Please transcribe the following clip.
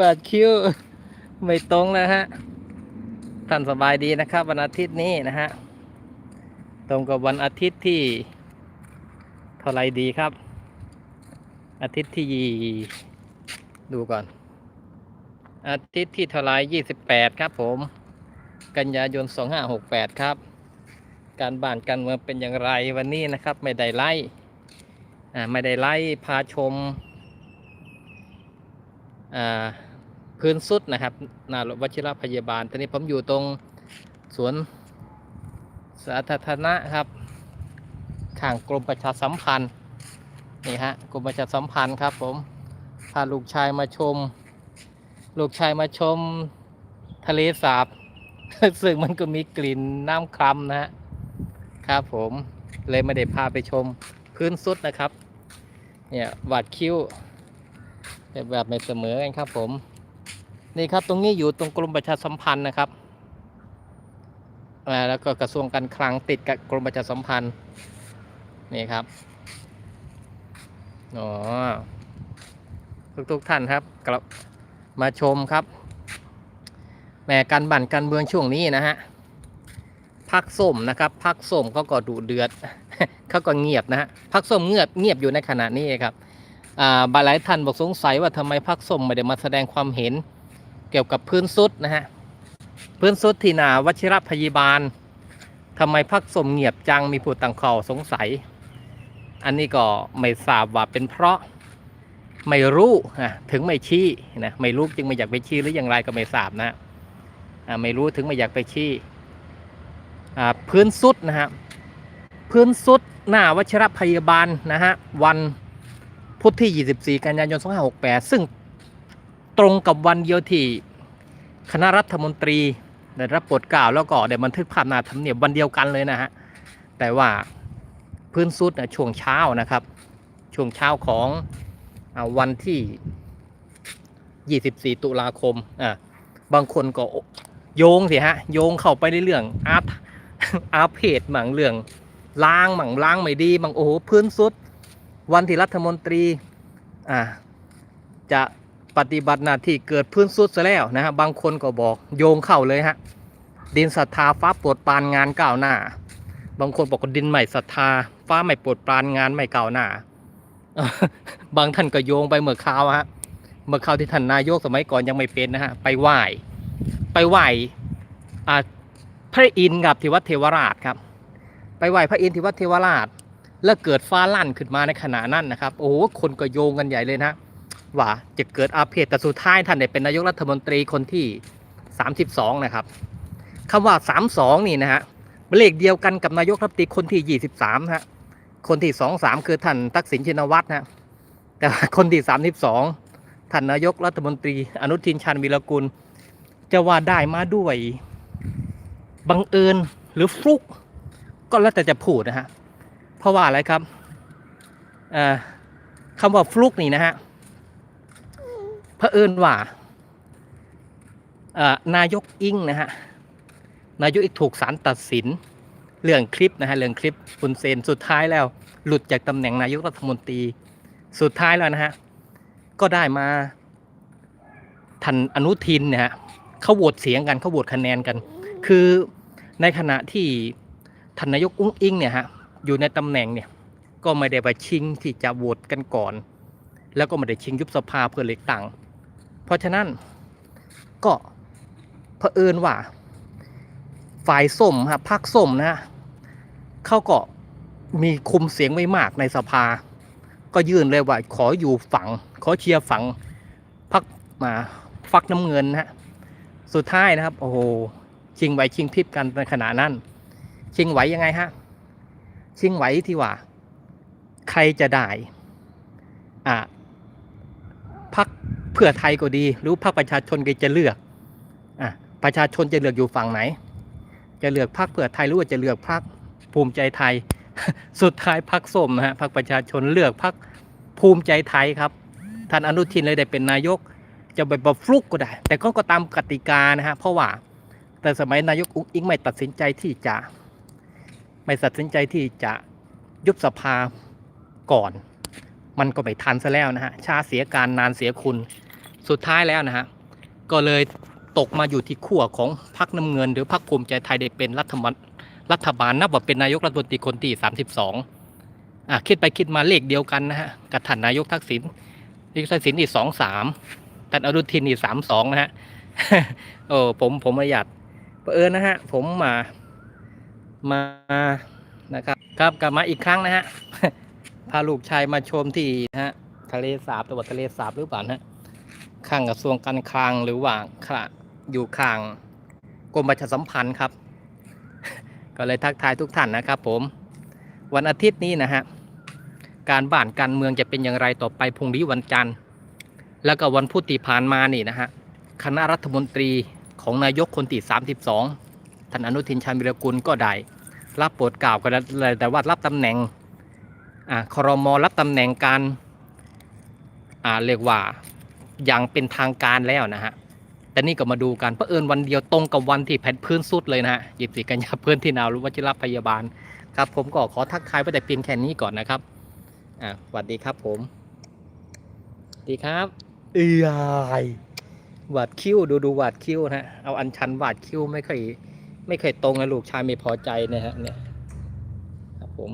วาดคิ้ว ไม่ตรงนะฮะ ท่านสบายดีนะครับ วันอาทิตย์นี้นะฮะ ตรงกับวันอาทิตย์ที่ เท่าไรดีครับ อาทิตย์ที่ดูก่อน อาทิตย์ที่เท่าไรยี่สิบแปดครับผม กันยายนสองห้าหกแปดครับ การบ้านการเมืองเป็นอย่างไรวันนี้นะครับ ไม่ได้ไล่ อ่า ไม่ได้ไล่พาชม พื้นสุดนะครับหนาวัชิรพยาบาล ตอนนี้ผมอยู่ตรงสวนสาธารณะครับข้างกรมประชาสัมพันธ์นี่ฮะกรมประชาสัมพันธ์ครับผมพาลูกชายมาชม ลูกชายมาชมทะเลสาบซึ่งมันก็มีกลิ่นน้ำคลำนะฮะครับผมเลยไม่ได้พาไปชมพื้นสุดนะครับ เนี่ย วาดคิ้ว แบบไม่เสมอกันครับผม นี่ครับตรงนี้อยู่ตรงกรมประชาสัมพันธ์นะครับแล้วก็กระทรวงการคลังติดกับกรมประชาสัมพันธ์นี่ครับอ๋อทุกทุกท่านครับกลับมาชมครับแหมการบั่นการเมืองช่วงนี้นะฮะพักส้มนะครับพักส้มเขาก็ดูเดือดเขาก็เงียบนะฮะพักส้มเงียบเงียบอยู่ในขณะนี้ครับ บาหลายท่านบอกสงสัยว่าทำไมพักส้มไม่ได้มาแสดงความเห็น เกี่ยวกับพื้นสุดนะฮะพื้นสุดที่หนาวชิรพยาบาลทำไมพักส้มเงียบจังมีผู้ตั้งข้อสงสัย อันนี้ก็ไม่ทราบว่าเป็นเพราะไม่รู้นะถึงไม่ชี้นะไม่รู้จึงไม่อยากไปชี้หรืออย่างไรก็ไม่ทราบนะไม่รู้ถึงไม่อยากไปชี้พื้นสุดนะฮะพื้นสุดหน้าวชิรพยาบาลนะฮะวัน พุธที่ 24 กันยายน 2568 ซึ่งตรงกับวันเดียวที่คณะรัฐมนตรีได้รับโปรดกล้าวแล้วก็ได้บันทึกภาพนาทำเนียบวันเดียวกันเลยนะฮะ แต่ว่าพื้นสุดนะช่วงเช้านะครับ ช่วงเช้าของอวันที่ 24 ตุลาคมอะบางคนก็โยงสิฮะ โยงเข้าไปในเรื่องอาร์ตอาเพศหมั่งเรื่องล้างหมั่งล้างไม่ดีบางโอ้โหพื้นสุด วันที่รัฐมนตรีอ่าจะปฏิบัติหน้าที่เกิดพื้นสุดซะแล้วนะฮะบางคนก็บอกโยงเข้าเลยฮะดินศรัทธาฟ้าโปรดปานงานก้าวหน้า บางคนบอกว่าดินใหม่ศรัทธา ฟ้าไม่โปรดปานงานไม่ก้าวหน้า บางท่านก็โยงไปเมื่อคราวฮะเมื่อคราวที่ท่านนายกสมัยก่อนยังไม่เป็นนะฮะไปไหว้ไปไหว้พระอินทร์กับที่วัดเทวราชครับ ไปไหว้พระอินทร์ที่วัดเทวราช แล้วเกิดฟ้าลั่นขึ้นมาในขณะนั้นนะครับ โอ้โหคนก็โยงกันใหญ่เลยนะว่าจะเกิดอาเพศแต่สุดท้ายท่านได้เป็นนายกรัฐมนตรีคนที่ 32 นะครับคำว่า 32 นี่นะฮะเลขเดียวกันกับนายกรัฐมนตรีคนที่ 23ฮะคนที่ 23 คือท่านทักษิณชินวัตรนะแต่คนที่ 32 ท่านนายกรัฐมนตรี อนุทินชาญวีรกุล จะว่าได้มาด้วยบังเอิญหรือฟลุกก็แล้วแต่จะพูดนะฮะ เพราะว่าอะไรครับคำว่าฟลุกนี่นะฮะเผอิญว่านายกอิงนะฮะนายกอิงถูกศาลตัดสินเรื่องคลิปนะฮะเรื่องคลิปคุณเซนสุดท้ายแล้ว หลุดจากตำแหน่งนายกรัฐมนตรีสุดท้ายแล้วนะฮะก็ได้มาทันอนุทินนะฮะเขาโหวตเสียงกันเขาโหวตคะแนนกัน คือในขณะที่ท่านนายกอุ้งอิงเนี่ยฮะ อยู่ในตำแหน่งเนี่ยก็ไม่ได้ไปชิงที่จะโหวตกันก่อน แล้วก็ไม่ได้ชิงยุบสภาเพื่อเลือกตั้งเพราะฉะนั้นก็เผอิญว่า ฝ่ายส้มฮะพรรคส้มนะฮะเขาก็มีคุมเสียงไม่มากในสภา ก็ยื่นเลยว่าขออยู่ฝั่ง ขอเชียร์ฝั่งพรรคมาฟักน้ำเงินนะฮะสุดท้ายนะครับ โอ้โหชิงไหวชิงพริบกันในขณะนั้น ชิงไหวยังไงฮะ ชิงไหวที่ว่า ใครจะได้อ่าพักเพื่อไทยก็ดี หรือพักประชาชนก็จะเลือกอะประชาชนจะเลือกอยู่ฝั่งไหน จะเลือกพักเพื่อไทยหรือว่าจะเลือกพักภูมิใจไทย สุดท้ายพักส้มนะฮะพักประชาชนเลือกพักภูมิใจไทยครับท่านอนุทินเลยได้เป็นนายกจะไปบฟลุกก็ได้ แต่ก็ก็ตามกติกานะฮะเพราะว่าแต่สมัยนายกอุ๊งอิงไม่ตัดสินใจที่จะ ไม่ตัดสินใจที่จะยุบสภาก่อน มันก็ไม่ทันซะแล้วนะฮะชาเสียการนานเสียคุณสุดท้ายแล้วนะฮะก็เลยตกมาอยู่ที่ขั้วของพรรคน้ำเงิน หรือพรรคภูมิใจไทยได้เป็นรัฐบาลรัฐบาลนับว่าเป็นนายกรัฐมนตรีคนที่ 32อะคิดไปคิดมาเลขเดียวกันนะฮะกับท่านนายกทักษิณนายกทักษิณนี่สองสามท่านอนุทินนี่สามสองนะฮะโอ้ผมผมประหยัดเผอิญนะฮะผมมา มานะครับครับกลับมาอีกครั้งนะฮะพาลูกชายมาชมที่นะฮะทะเลสาบจังหวัดทะเลสาบหรือเปล่านะฮะข้างกระทรวงการคลังหรือว่าค่ะอยู่ข้างกรมประชาสัมพันธ์ครับ ก็เลยทักทายทุกท่านนะครับ ผม วันอาทิตย์นี้นะฮะการบ้านการเมืองจะเป็นอย่างไรต่อไปพรุ่งนี้วันจันทร์ แล้วก็วันพุธที่ผ่านมานี่นะฮะคณะรัฐมนตรีของนายกคนที่32 ท่านอนุทินชาญวิรกุลก็ได้ รับโปรดเกล่าวกันเลยแต่ว่ารับตำแหน่งอ่าครมรับตำแหน่งการอ่าเรียกว่าอย่างเป็นทางการแล้วนะฮะแต่นี่ก็มาดูกันเผอิญวันเดียวตรงกับวันที่แผ่นพื้นสุดเลยนะฮะหยิบสีกันยาเพื่อนที่นาวรู้วชิรพยาบาลครับ ผมก็ขอทักทายไปแต่เพียงแค่นี้ก่อนนะครับอ่าสวัสดีครับผมสวัสดีครับเอ้ยหวาดคิ้วดูดูหวาดคิ้วนะฮะเอาอันชันหวาดคิ้วไม่ค่อย ไม่เคยตรงนะลูกชายไม่พอใจนะฮะเนี่ยครับผม